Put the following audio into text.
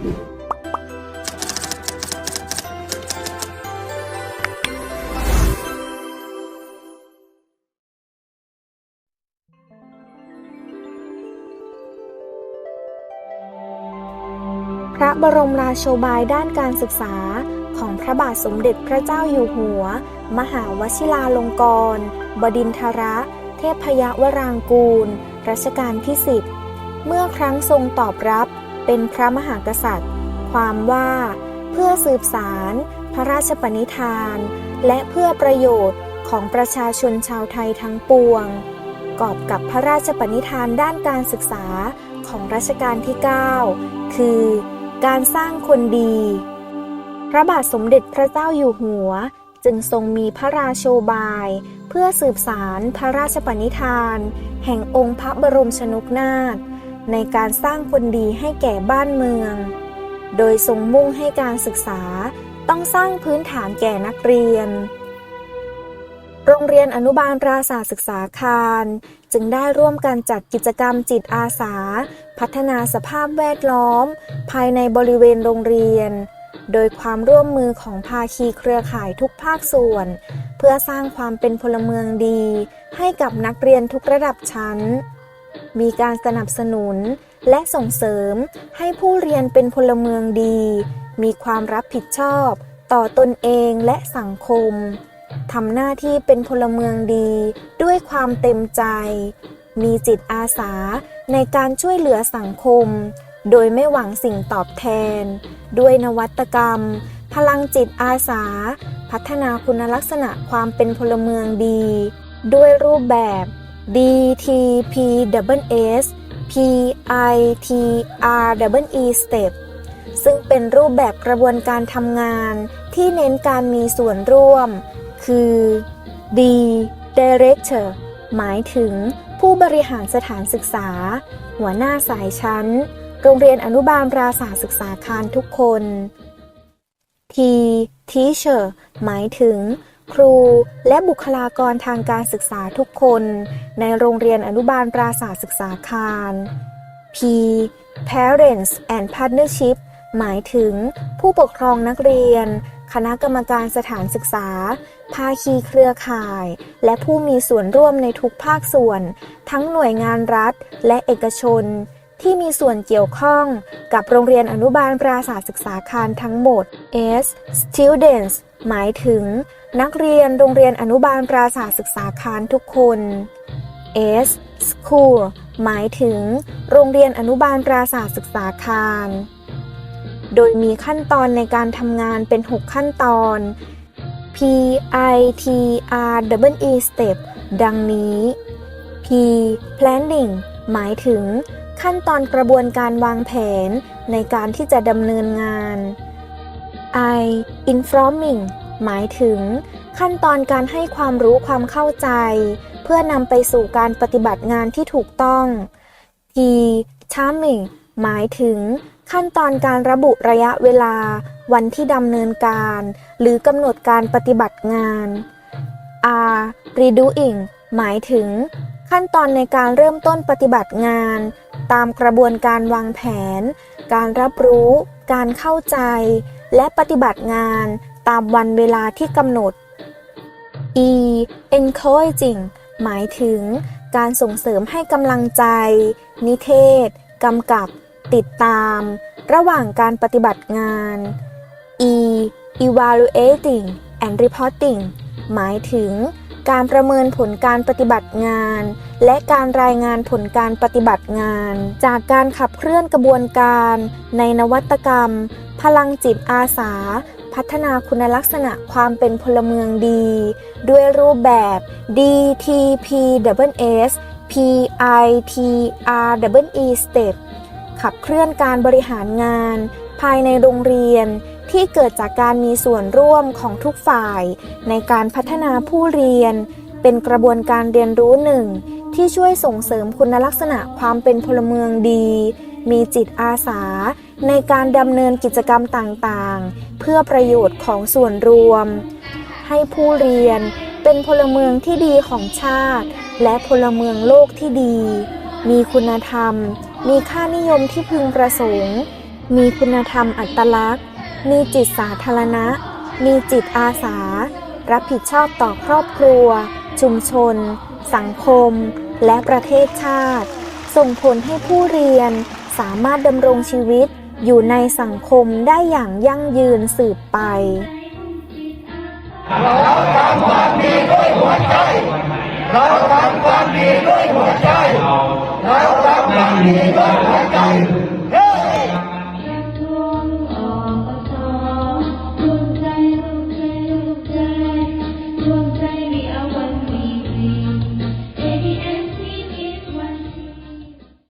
พระบรมราโชบายด้านการศึกษาของพระบาทสมเด็จพระเจ้าอยู่หัว มหาวชิราลงกรณบดินทรเทพยวรางกูล รัชกาลที่สิบเมื่อครั้งทรงตอบรับ เป็นพระมหากษัตริย์ ความว่าเพื่อสืบสารพระราชปณิธาน และเพื่อประโยชน์ของประชาชนชาวไทยทั้งปวง กอบกับพระราชปณิธานด้านการศึกษาของรัชกาลที่ 9 คือการสร้างคนดี พระบาทสมเด็จพระเจ้าอยู่หัว จึงทรงมีพระราโชบาย เพื่อสืบสารพระราชปณิธาน แห่งองค์พระบรมชนกนาถ ในการสร้างคนดีให้แก่บ้านเมือง โดยทรงมุ่งให้การศึกษาต้องสร้างพื้นฐานแก่นักเรียน โรงเรียนอนุบาลราษาศึกษาคาร จึงได้ร่วมกันจัดกิจกรรมจิตอาสา พัฒนาสภาพแวดล้อม ภายในบริเวณโรงเรียน โดยความร่วมมือของภาคีเครือข่ายทุกภาคส่วน เพื่อสร้างความเป็นพลเมืองดี ให้กับนักเรียนทุกระดับชั้น มีการสนับสนุน และส่งเสริมให้ผู้เรียนเป็นพลเมืองดี มีความรับผิดชอบ ต่อตนเองและสังคมทำหน้าที่เป็นพลเมืองดี ด้วยความเต็มใจ มีจิตอาสาในการช่วยเหลือสังคม โดยไม่หวังสิ่งตอบแทน ด้วยนวัตกรรม พลังจิตอาสา พัฒนาคุณลักษณะความเป็นพลเมืองดี ด้วยรูปแบบ DTPSS PITRE Step ซึ่งเป็นรูปแบบกระบวนการทำงานที่เน้นการมีส่วนร่วม คือ D Director หมายถึงผู้บริหารสถานศึกษา หัวหน้าสายชั้น โรงเรียนอนุบาลราษาศึกษาคารทุกคน T Teacher หมายถึง ครู และบุคลากรทางการศึกษาทุกคน ในโรงเรียนอนุบาลปราศาสศึกษาคาร P Parents and Partnership หมายถึงผู้ปกครองนักเรียน คณะกรรมการสถานศึกษา ภาคีเครือข่าย และผู้มีส่วนร่วมในทุกภาคส่วน ทั้งหน่วยงานรัฐและเอกชน ที่มีส่วนเกี่ยวข้องกับโรงเรียนอนุบาลปราศาสศึกษาคารทั้งหมด S Students หมายถึง นักเรียนโรงเรียนอนุบาลปราศาสศึกษาคารทุกคน S School หมายถึง โรงเรียนอนุบาลปราศาสศึกษาคาร โดยมีขั้นตอนในการทำงานเป็น 6 ขั้นตอน P I T R W E Step ดังนี้ P Planning หมายถึงขั้นตอนกระบวนการวางแผนในการที่จะดำเนินงาน I Informing หมายถึง ขั้นตอนการให้ความรู้ความเข้าใจ เพื่อนำไปสู่การปฏิบัติงานที่ถูกต้อง T Timing หมายถึง ขั้นตอนการระบุระยะเวลา วันที่ดำเนินการ หรือกำหนดการปฏิบัติงาน R Redoing หมายถึง ขั้นตอนในการเริ่มต้นปฏิบัติงาน ตามกระบวนการวางแผน การรับรู้ การเข้าใจ และปฏิบัติงาน ตามวันเวลาที่กำหนด E encouraging หมายถึง การส่งเสริมให้กำลังใจ นิเทศกำกับ ติดตาม ระหว่างการปฏิบัติงาน E evaluating and reporting หมายถึง การประเมินผลการปฏิบัติงาน และการรายงานผลการปฏิบัติงาน จากการขับเคลื่อนกระบวนการ ในนวัตกรรม พลังจิตอาสา พัฒนาคุณลักษณะความเป็นพลเมืองดี ด้วยรูปแบบ DTPSS PITRWE Step ขับเคลื่อนการบริหารงาน ภายในโรงเรียน ที่เกิดจากการมีส่วนร่วมของทุกฝ่าย ในการพัฒนาผู้เรียน เป็นกระบวนการเรียนรู้หนึ่ง ที่ช่วยส่งเสริมคุณลักษณะความเป็นพลเมืองดี มีจิตอาสา ในการดำเนินกิจกรรมต่างๆ เพื่อประโยชน์ของส่วนรวม ให้ผู้เรียนเป็นพลเมืองที่ดีของชาติ และพลเมืองโลกที่ดี มีคุณธรรม มีค่านิยมที่พึงประสงค์ มีคุณธรรมอัตลักษณ์ มีจิตสาธารณะ มีจิตอาสา รับผิดชอบต่อครอบครัว ชุมชน สังคม และประเทศชาติ ส่งผลให้ผู้เรียนสามารถดำรงชีวิตอยู่ในสังคมได้อย่างยั่งยืนสืบไปเราทำความดีด้วยหัวใจ เราทำความดีด้วยหัวใจ